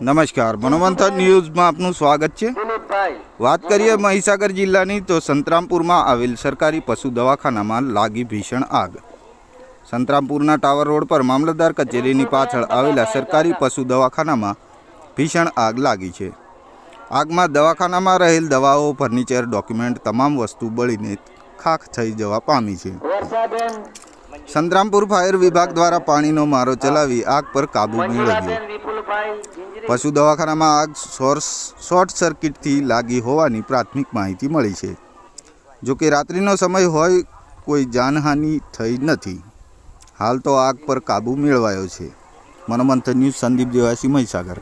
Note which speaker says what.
Speaker 1: નમસ્કાર. મનોમંથન ન્યૂઝમાં આપનું સ્વાગત છે. વાત કરીએ મહીસાગર જિલ્લાની તો સંતરામપુરમાં આવેલ સરકારી પશુ દવાખાનામાં લાગી ભીષણ આગ. સંતરામપુરના ટાવર રોડ પર મામલતદાર કચેરીની પાછળ આવેલા સરકારી પશુ દવાખાનામાં ભીષણ આગ લાગી છે. આગમાં દવાખાનામાં રહેલ દવાઓ, ફર્નિચર, ડોક્યુમેન્ટ, તમામ વસ્તુ બળીને ખાખ થઈ જવા પામી છે. સંતરામપુર ફાયર વિભાગ દ્વારા પાણીનો મારો ચલાવી આગ પર કાબુ મેળવ્યો. પશુ દવાખાનામાં આગ સોર્સ શોર્ટ સર્કિટથી લાગી હોવાની પ્રાથમિક માહિતી મળી છે. જો કે રાત્રિનો સમય હોય કોઈ જાનહાનિ થઈ નથી. હાલ તો આગ પર કાબૂ મેળવાયો છે. મનોમંથન ન્યૂઝ સંદીપ દેવાસી મહીસાગર.